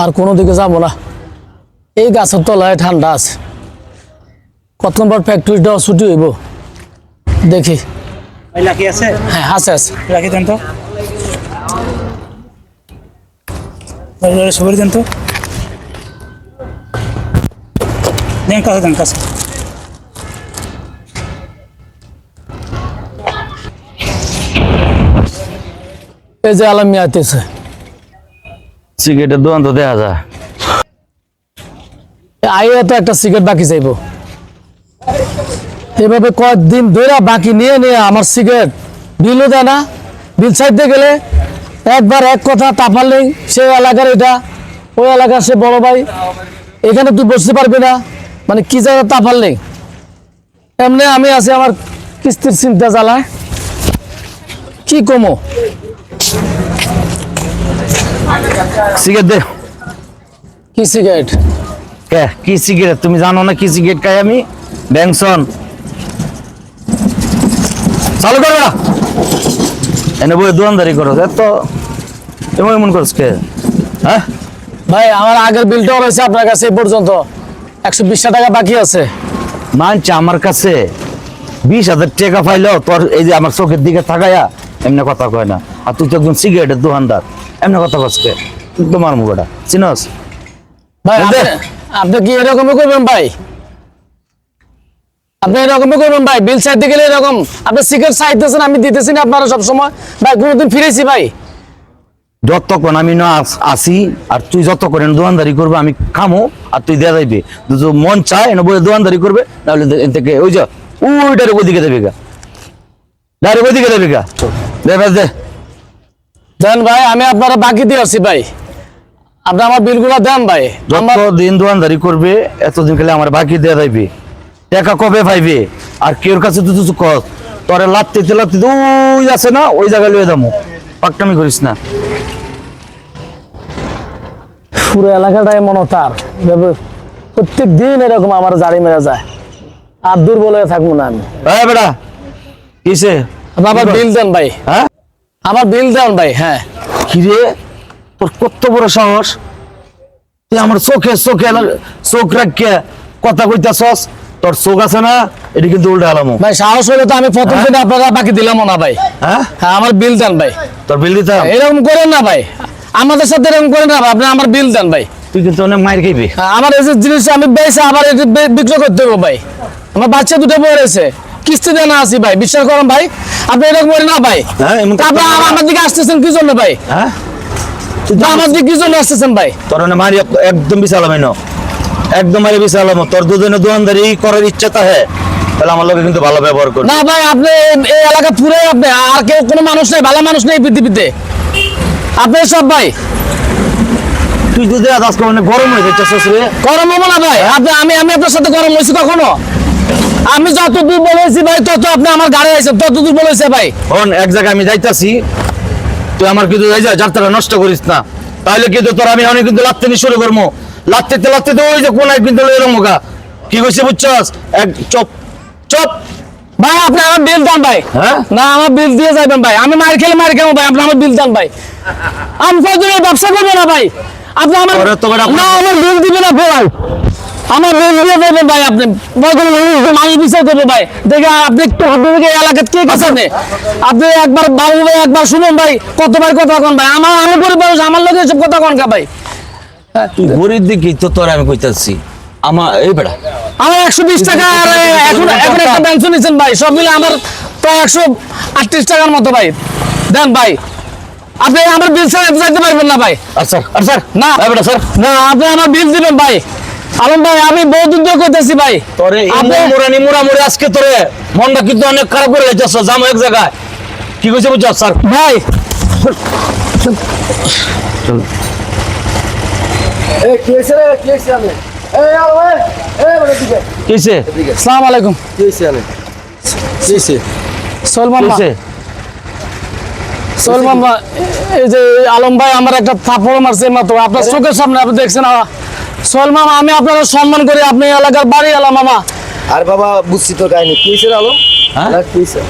আর কোনো দিকে যাব না। এই গাছের তলায় ঠান্ডা আছে। কতক্ষণ পর ফ্যাক্টরিটা ছুটি হইব? দেখি। লাকি আছে? হ্যাঁ আছে আছে। লাকি দেন তো। সবাই দেন তো। দেন কাছে দেন কাছে। এই যে আলাম মিয়াতেছে সিগারেটের দোকান তো দেখা যায়। আইয়া তো একটা সিগারেট বাকি চাইব এভাবে কয়েকদিন ধরে বাকি নিয়ে নিয়ে আমার সিগারেট বিলও দেয় না। বিল চাইতে গেলে একবার এক কথা তাপালেই সে এলাকার এটা, ওই এলাকার সে বড় ভাই। এখানে তুই বসতে পারবি না মানে কি জায়গা তাপাল নেই এমনি আমি আছি আমার কিস্তির চিন্তা জ্বালায়। কি কমো? সিগারেট দে। কি সিগারেট? কে? কি সিগারেট? তুমি জানো না কি সিগারেট খাই আমি? ব্যাংসন। চালু করো না এনে বই দোকানদারি করো এত এমন এমন করছ কে? হ্যাঁ? ভাই আমার আগের বিলটাও রয়েছে আপনার কাছে এই পর্যন্ত। একশো বিশ টাকা বাকি আছে। মানছে আমার কাছে। বিশ হাজার টাকা পাইলো তোর এই যে আমার চোখের দিকে তাকায়া এমনি কথা কয় না। আর তুই তো একজন সিগারেটের দোকানদার এমনি কথা কসকে তোমার মুখটা চিনস? ভাই আপনি- কি এরকমই করবেন ভাই? আপনি এরকমই করবেন ভাই বিল চাইতে গেলে এরকম। আপনি সিগারেট চাইতেছেন আমি দিতেছি না আপনারা সবসময়। ভাই কোনোদিন ফিরেছি ভাই। যতক্ষণ আমি না আসি আর তুই যতক্ষণ এনে দোকানদারি করবে আমি খামো আর তুই দেয়া যাইবে। মন চায় এনে বলে দোকানদারি করবে তাহলে থেকে ওই যা ওইটার ওইদিকে দেবে গা। ডাইরেক্ট ওইদিকে দেবে গা। দে দেন ভাই আমি আপনারা বাকি দিয়ে আসছি ভাই। আপনি আমার বিলগুলো দেন ভাই। যত দিন দোকানদারি করবে এতদিন খেলে আমার বাকি দেয়া যাইবে। টাকা কবে পাইবে? আর কেউর কাছে তুই তুই কর তোরে লাত্তিতে লাত্তিতে ওই আছে না ওই জায়গায় লয়ে দামো পাকটামি করিস না। পুরো এলাকাটাই মনে তার। প্রত্যেক দিন এরকম আমার জারি মেরে যায়। আর দুর্বল হয়ে থাকব না আমি। বেটা কিসে? আমার বিল দেন ভাই। হ্যাঁ? আমার বিল দেন ভাই হ্যাঁ। কিরে? তোর কত বড় সাহস? তুই আমার চোখে চোখে চোখ রাখিয়া কথা কইতাছস? তোর চোখ আছে না? এটা কিন্তু উল্টা আলামো। ভাই সাহস হলে তো আমি প্রথম দিনে আপনারা বাকি দিলাম না ভাই। হ্যাঁ? হ্যাঁ আমার বিল দেন ভাই। তোর বিল দিতাম এরকম করেন না ভাই। আমাদের সাথে এরকম করেন না ভাই আপনি আমার বিল দেন ভাই। তুই কিন্তু অনেক মায়ের খাইবি। হ্যাঁ, আমার এই জিনিস আমি বেছে আবার বিক্রয় করতে হবে ভাই। আমার বাচ্চা দুটো বয়ে রয়েছে কিস্তি দেনা আছি ভাই বিশ্বাস করেন ভাই? আপনি এরকম করেন না ভাই। হ্যাঁ, আপনি আমার দিকে আসতেছেন কি জন্য ভাই? হ্যাঁ? আমার দিকে কি জন্য আসতেছেন ভাই? তোর মারি একদম বিশাল আমি একদম মারি বিশাল আলামো তোর দুজনে দোকানদারি করার ইচ্ছা তাহে তাহলে আমার লোকে কিন্তু ভালো ব্যবহার করবে। না ভাই আপনি এই- এলাকা পুরে আপনি আর কেউ কোনো মানুষ নেই ভালো মানুষ নেই পৃথিবীতে। আপনি সব ভাই। তুই যদি আজ আজকে অনেক গরম হয়ে শ্বশুরে গরম হব না ভাই আপনি আমি আমি আপনার সাথে গরম হয়েছি কখনো? আমি যত দূর বলেছি ভাই তত আপনি আমার গাড়ি আইছেন তত দূর বলেছে ভাই। হন এক জায়গায় আমি যাইতাছি তুই আমার কিন্তু যাই যা যাত্রা নষ্ট করিস না। তাহলে কিন্তু তোর আমি অনেক কিন্তু লাত্তে শুরু করব লাত্তিতে লাত্তিতে ওই যে কোনায় কিন্তু লইলাম মুখা কি কইছে বুঝছস? এক চপ চপ। ভাই আপনি আমার বিল দেন ভাই। হ্যাঁ? না আমার বিল দিয়ে যাবেন ভাই। আমি মার খেলে মার খাব ভাই আপনি আমার বিল দেন ভাই। আমি কতদিন ব্যবসা করব না ভাই। আপনি আমার তো না আমার বিল দিবেন না ভাই আমার দিয়ে ভাই আপনি বিচার করব ভাই। দেখে আপনি একটু এলাকার কে কাছে আপনি আপনি একবার বাবু ভাই একবার শুনুন ভাই কতবার কথা কন ভাই। আমার আমি গরিব মানুষ আমার লোক এসব কথা কন কা ভাই? গরিব দিকে তো তোর আমি কইতাছি আমার এই বেটা আমার একশো বিশ টাকা আর এখন এখন একটা পেনশন নিচ্ছেন ভাই। সব মিলে আমার প্রায় একশো আটত্রিশ টাকার মতো ভাই। দেন ভাই। আপনি আমার বিল স্যার যাইতে পারবেন না ভাই। আর স্যার আর স্যার না। স্যার। না আপনি আমার বিল দিবেন ভাই। আলম ভাই আমি বহুদিন ধরে করতেছি ভাই তোরে মুরানি মুরা মুরে আজকে তোরে মনটা কিন্তু অনেক খারাপ করে জামো এক জায়গায়। কি কইছে বুঝছস স্যার? ভাই। আলাইকুম। সোহেল মামা এই যে আলম ভাই আমার একটা থাপড় মারছে মাত্র। আপনার চোখের সামনে আপনি দেখছেন আ, সোহেল মামা আমি আপনার সম্মান করি আপনি এলাকার বাড়ি এলাম মামা। আর বাবা বুঝছি কাহিনী। কি হয়েছে আলম হ্যাঁ? কি হয়েছে?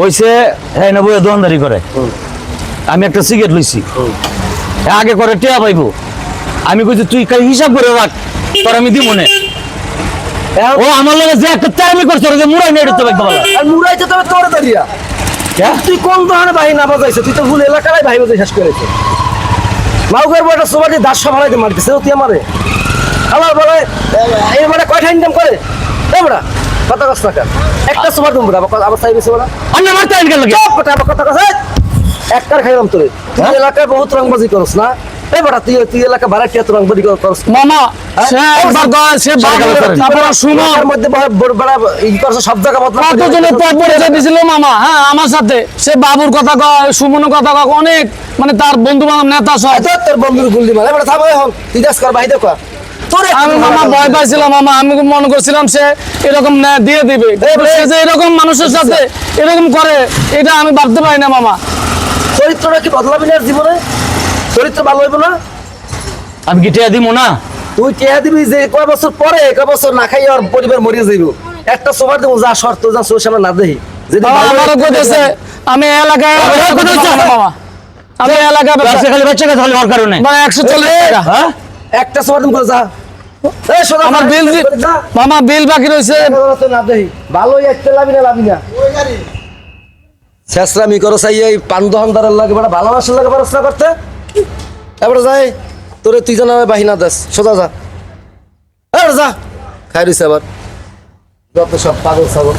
ওইসে হ্যাঁ না বইয়ে দোকানদারি করে। আমি একটা সিগারেট লইছি। আগে করে টিয়া পাইবো। আমি কইছি তুই হিসাব করে রাখ তোর আমি দিব মনে ও আমার লগে যে একটা তেরামি করছে যে মুড়াই নেই তো একদম আর তবে তোর দাঁড়িয়া তুই কোন ধরনের বাহি না বাজাইছে? তুই তো ভুল এলাকায় বাহি বাজাই শেষ করেছে মাউকের বড়টা সবাই দাস সবাইতে মারতেছে তুই আমারে? আমার বলে এই মানে কয়টা ইনকাম করে? বড়া কত কষ্ট টাকা একটা সুপার তুমি আবার আবার চাইবে বড়া। অন্য মারতে লাগে আবার একটার খাইলাম তোরে। তুই হ্যাঁ? এলাকায় বহুত রংবাজি করস না? এই বড়া তুই তুই এলাকা বাড়াটিয়া তো রংবাজি করস। মামা হ্যাঁ? সে একবার কয়, সে বাবুর তারপর সুমন এলাকার মধ্যে বড় বড় বড় ই করছ সব জায়গা দিছিল মামা হ্যাঁ আমার সাথে। সে বাবুর কথা কয় সুমনের কথা কয় অনেক। মানে তার বন্ধু বান্ধব নেতা সব। তোর বন্ধুর গুলি মারে। থামো এখন তুই দাস কর ভাই দেখো তোর আমি মামা ভয় পাইছিলাম মামা। আমি মনে করছিলাম সে এরকম ন্যায় দিয়ে দিবে। যে এরকম মানুষের সাথে এরকম করে এটা আমি ভাবতে পারি না মামা। চরিত্রটা কি বদলাবি না জীবনে? চরিত্র ভালো হইব না? আমি কি টিয়া দিব না? তুই টেয়া দিবি যে কয় বছর পরে কয় বছর না খাই আর পরিবার মরিয়ে যাইব। একটা সবার দেবো যা শর্ত যা চোর সামনে না দেখি যদি আমারও আমি এলাকায় আমি খালি বাচ্চা হলে ওর কারণে। মানে একশো চল্লিশ টাকা। হ্যাঁ? একটা সবার দেবো যা। আমার বিল। মামা বিল বাকি রয়েছে ভালোই আসতে লাভি না লাভি না। শেষরামি করো সাই এই পান লাগে বড় ভালোবাসার লাগে পড়াশোনা করতে। এবার যাই তোরে তুই জানা বাহিনা দাস। সোজা যা। এবার যা। খাই রইছে আবার। যত সব পাগল ছাগল